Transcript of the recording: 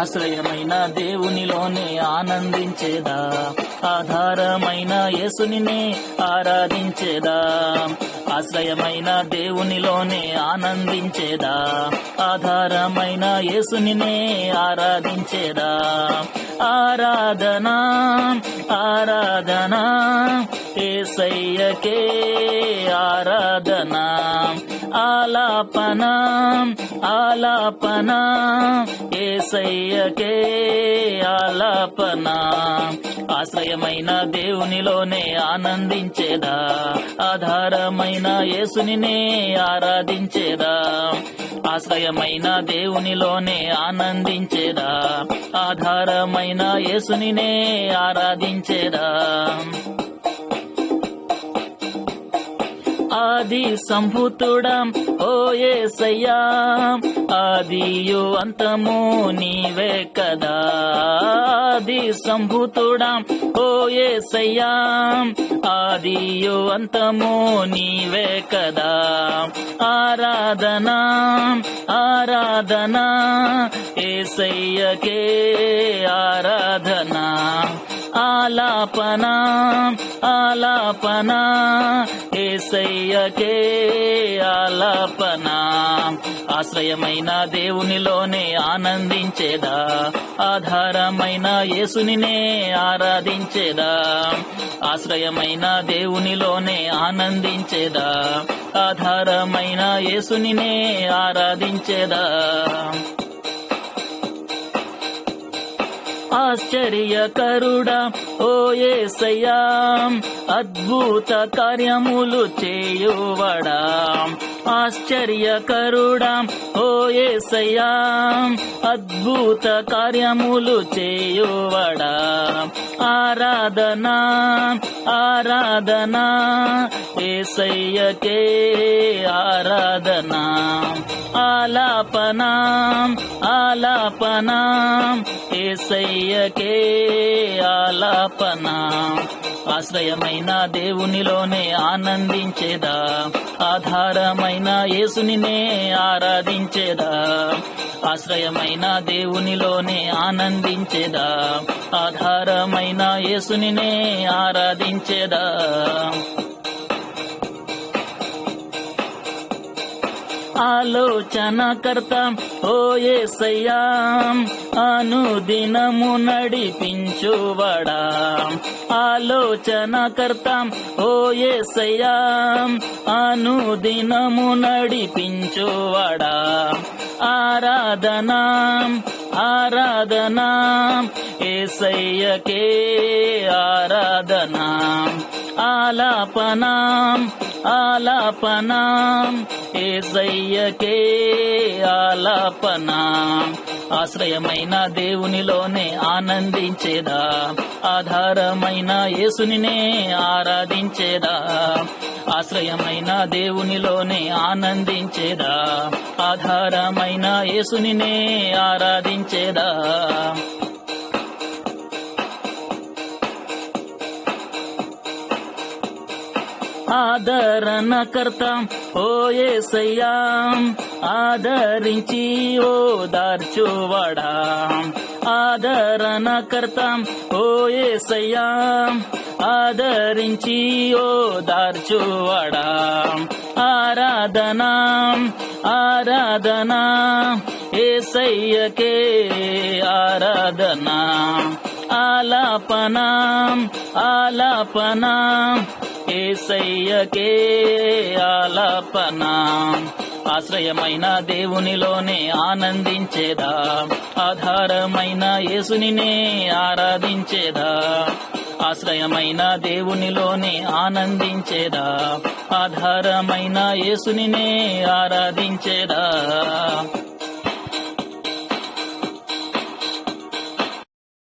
ఆశ్రయమైన దేవునిలోనే ఆనందించేదా? ఆధారమైన యేసునినే ఆరాధించేదా? ఆశ్రయమైన దేవునిలోనే ఆనందించేదా? ఆధారమైన యేసునినే ఆరాధించేదా? ఆరాధనా ఆరాధనా ఏసయ్యకే ఆరాధనా. ఆలాపన ఆలాపన ఏసయ్యకే ఆలాపన. ఆశ్రయమైన దేవునిలోనే ఆనందించేదా ఆధారమైన యేసునినే ఆరాధించేదా. ఆశ్రయమైన దేవునిలోనే ఆనందించేదా ఆధారమైన యేసునినే ఆరాధించేదా. ఆది సంభూతుడం ఓ ఏసయ్యా. ఆదియు అంతము నీవే కదా. ఆది సంభూతుడం ఓ ఏసయ్యా. ఆదియు అంతము నీవే కదా. ఆరాధనా ఆరాధనా ఏసయ్యకే ఆరాధనా. ఆలాపనా ఆలాపనా ఏసయ్యకే ఆలాపన? ఆశ్రయమైన దేవునిలోనే ఆనందించేదా? ఆధారమైన యేసునినే ఆరాధించేదా? ఆశ్రయమైన దేవునిలోనే ఆనందించేదా? ఆధారమైన యేసునినే ఆరాధించేదా? ఆశ్చర్యకరుడా ఓ ఏసయ్యా అద్భుత కార్యములు చేయువడా? ఆశ్చర్యకరుడా ఓ ఏసయ్యా అద్భుత కార్యములు చేయువడా? ఆరాధనా ఆరాధనా ఏసయ్యకే. ఆలాపనాం ఆలాపనాం ఏసయ్యకే ఆలాపనాం ఆశ్రయమైన దేవునిలోనే ఆనందించేదా? ఆధారమైన యేసునినే ఆరాధించేదా? ఆశ్రయమైన దేవునిలోనే ఆనందించేదా? ఆధారమైన యేసునినే ఆరాధించేదా? ఆలోచన కర్తం ఓ ఏసయ్యా అనుదినము నడిపించువడా. ఆలోచన కర్తం ఓ ఏసయ్యా అనుదినము నడిపించువడా. ఆరాధనా ఆరాధనా ఏసయ్యకే ఆరాధనా. ఆలాపనా ఆలాపనా? ఏసయ్యకే ఆలాపనా? ఆశ్రయమైన దేవునిలోనే ఆనందించేదా? ఆధారమైన యేసునినే ఆరాధించేదా? ఆశ్రయమైన దేవునిలోనే ఆనందించేదా? ఆధారమైన యేసునినే ఆరాధించేదా ఆదరణకర్త ఓ ఏసయ్యా ఆదరించి ఓ దార్చువడా. ఆదరణకర్త ఓ ఏసయ్యా ఆదరించి ఓ దార్చువడా. ఆరాధనా ఆరాధనా ఏసయ్యకే ఆరాధనా. ఆలాపనా ఆలాపనా ఏసయ్యకే ఆలాపన. ఆశ్రయమైన దేవునిలోనే ఆనందించేదా. ఆధారమైన యేసునినే ఆరాధించేదా. ఆశ్రయమైన దేవునిలోనే ఆనందించేదా. ఆధారమైన యేసునినే ఆరాధించేదా.